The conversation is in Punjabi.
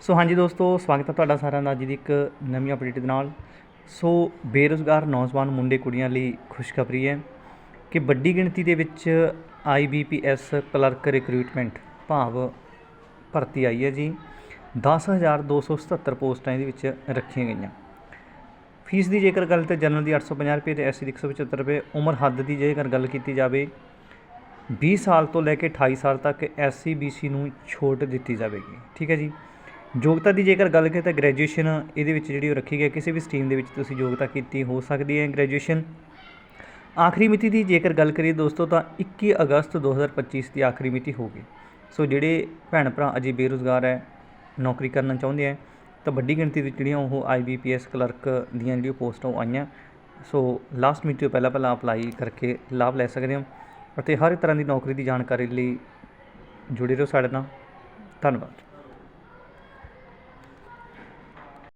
ਸੋ ਹਾਂਜੀ ਦੋਸਤੋ, ਸਵਾਗਤ ਹੈ ਤੁਹਾਡਾ ਸਾਰਿਆਂ ਦਾ ਅੱਜ ਦੀ ਇੱਕ ਨਵੀਂ ਅਪਡੇਟ ਦੇ ਨਾਲ। ਸੋ ਬੇਰੁਜ਼ਗਾਰ ਨੌਜਵਾਨ ਮੁੰਡੇ ਕੁੜੀਆਂ ਲਈ ਖੁਸ਼ਖਬਰੀ ਹੈ ਕਿ ਵੱਡੀ ਗਿਣਤੀ ਦੇ ਵਿੱਚ ਆਈਬੀਪੀਐਸ ਕਲਰਕ ਰਿਕਰੂਟਮੈਂਟ ਭਾਵ ਭਰਤੀ ਆਈ ਹੈ ਜੀ। 10277 ਪੋਸਟਾਂ ਇਹਦੇ ਵਿੱਚ ਰੱਖੀਆਂ ਗਈਆਂ। ਫੀਸ ਦੀ ਜੇਕਰ ਗੱਲ ਤੇ ਜਨਰਲ ਦੀ 850 ਰੁਪਏ ਤੇ ਐਸਸੀ ਦੀ 175 ਰੁਪਏ, ਉਮਰ ਹੱਦ ਦੀ ਜੇਕਰ ਗੱਲ ਕੀਤੀ ਜਾਵੇ 20 ਸਾਲ ਤੋਂ ਲੈ ਕੇ 28 ਸਾਲ ਤੱਕ ਐਸਸੀ ਬੀਸੀ ਨੂੰ ਛੋਟ ਦਿੱਤੀ ਜਾਵੇਗੀ। ਠੀਕ ਹੈ ਜੀ? ਯੋਗਤਾ ਦੀ ਜੇਕਰ ਗੱਲ ਕਰੀਏ ਤਾਂ ਗ੍ਰੈਜੂਏਸ਼ਨ ਇਹਦੇ ਵਿੱਚ ਜਿਹੜੀ ਉਹ ਰੱਖੀ ਗਈ ਹੈ, ਕਿਸੇ ਵੀ ਸਟਰੀਮ ਦੇ ਵਿੱਚ ਤੁਸੀਂ ਯੋਗਤਾ ਕੀਤੀ ਹੋ ਸਕਦੀ ਹੈ ਗ੍ਰੈਜੂਏਸ਼ਨ। ਆਖਰੀ ਮਿਤੀ ਦੀ ਜੇਕਰ ਗੱਲ ਕਰੀਏ ਦੋਸਤੋ ਤਾਂ 21 ਅਗਸਤ 2025 ਦੀ ਆਖਰੀ ਮਿਤੀ ਹੋਗੀ ਸੋ ਜਿਹੜੇ ਭੈਣ ਭਰਾ ਅਜੇ ਬੇਰੁਜ਼ਗਾਰ ਹੈ, ਨੌਕਰੀ ਕਰਨਾ ਚਾਹੁੰਦੇ ਹੈ, ਤਾਂ ਵੱਡੀ ਗਿਣਤੀ ਵਿੱਚ ਜਿਹੜੀਆਂ ਉਹ ਆਈਬੀਪੀਐਸ ਕਲਰਕ ਦੀਆਂ ਜਿਹੜੀਆਂ ਪੋਸਟਾਂ ਉਹ ਆਈਆਂ। ਸੋ ਲਾਸਟ ਮਿਤੀ ਤੋਂ ਪਹਿਲਾਂ ਪਹਿਲਾਂ ਅਪਲਾਈ ਕਰਕੇ ਲਾਭ ਲੈ ਸਕਦੇ ਹੋ। ਅਤੇ ਹਰ ਤਰ੍ਹਾਂ ਦੀ ਨੌਕਰੀ ਦੀ ਜਾਣਕਾਰੀ ਲਈ ਜੁੜੇ ਰਹੋ ਸਾਡੇ ਨਾਲ। ਧੰਨਵਾਦ।